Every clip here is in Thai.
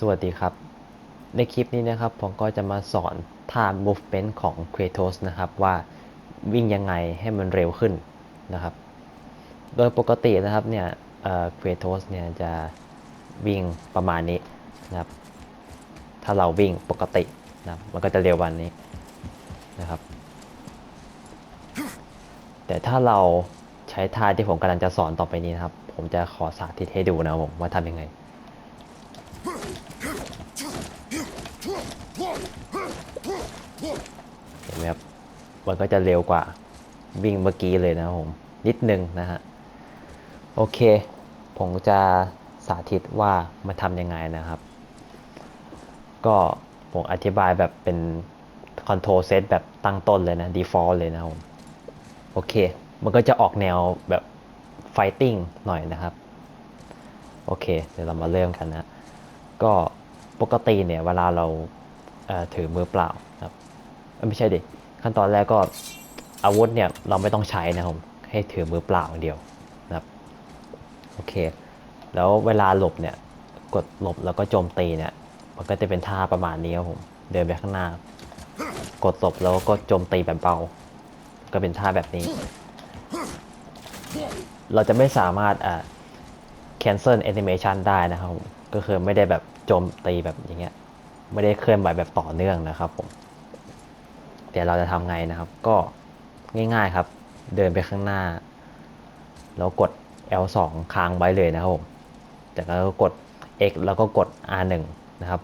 สวัสดีครับ ในคลิปนี้นะครับผมก็จะมาสอนท่า movement ของ Kratos นะครับ ว่าวิ่งยังไงให้มันเร็วขึ้นนะครับ โดยปกตินะครับเนี่ยเ Kratos เนี่ยจะวิ่งประมาณนี้นะครับ ถ้าเราวิ่งปกตินะมันก็จะเร็ววันนี้นะครับ แต่ถ้าเราใช้ท่าที่ผมกำลังจะสอนต่อไปนี้นะครับ ผมจะขอสาธิตให้ดูนะผมว่าทำยังไง เห็นไหมครับ มันก็จะเร็วกว่าวิ่งเมื่อกี้เลยนะครับผม นิดนึงนะฮะ โอเค ผมจะสาธิตว่ามันทำยังไงนะครับ ก็ผมอธิบายแบบเป็นคอนโทรลเซตแบบตั้งต้นเลยนะ default เลยนะครับผม โอเค มันก็จะออกแนวแบบ fighting หน่อยนะครับ โอเค เดี๋ยวเรามาเริ่มกันนะ ก็ ปกติเนี่ยเวลาเราเถือมือเปล่าครับไม่ใช่ดิขั้นตอนแรกก็อาวุธเนี่ยเราไม่ต้องใช้นะครับผมให้ถือมือเปล่าอย่างเดียวนะครับโอเค แล้วเวลาหลบเนี่ยกดหลบแล้วก็โจมตีเนี่ยมันก็จะเป็นท่าประมาณนี้ครับผมเดินไปข้างหน้า กดหลบแล้วก็โจมตีแบบเบา ก็เป็นท่าแบบนี้ เราจะไม่สามารถอ่า cancel animation ได้นะครับผม ก็คือไม่ได้แบบโจมตีแบบอย่างเงี้ย ไม่ได้เคลื่อนไหวแบบต่อเนื่องนะครับผม เดี๋ยวเราจะทำไงนะครับ ก็ง่ายๆครับ เดินไปข้างหน้า แล้วกด L2 ค้างไว้เลยนะครับผมจากนั้นก็กด X แล้วก็กด R1 นะครับ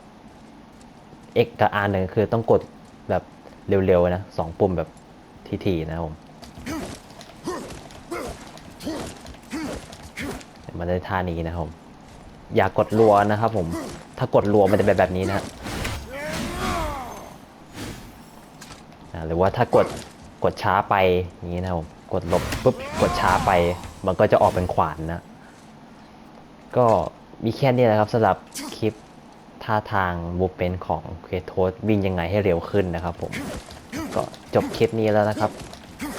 X กับ R1 คือต้องกดแบบเร็วๆนะสองปุ่มแบบทีๆนะครับผมมันได้ท่านี้นะครับผม อย่ากดรัวนะครับผม ถ้ากดรัวมันจะเป็นแบบนี้นะฮะหรือว่าถ้ากดกดช้าไปอย่างนี้นะครับผมกดลบปุ๊บกดช้าไป มันก็จะออกเป็นขวานนะ ก็มีแค่นี้แหละครับสำหรับคลิปท่าทางบูเปนของเคโทสวิ่งยังไงให้เร็วขึ้นนะครับผม ก็จบคลิปนี้แล้วนะครับ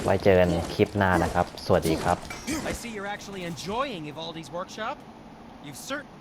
ไว้เจอกันคลิปหน้านะครับ สวัสดีครับ I see you're actually enjoying Ivaldi's workshop. You've certainly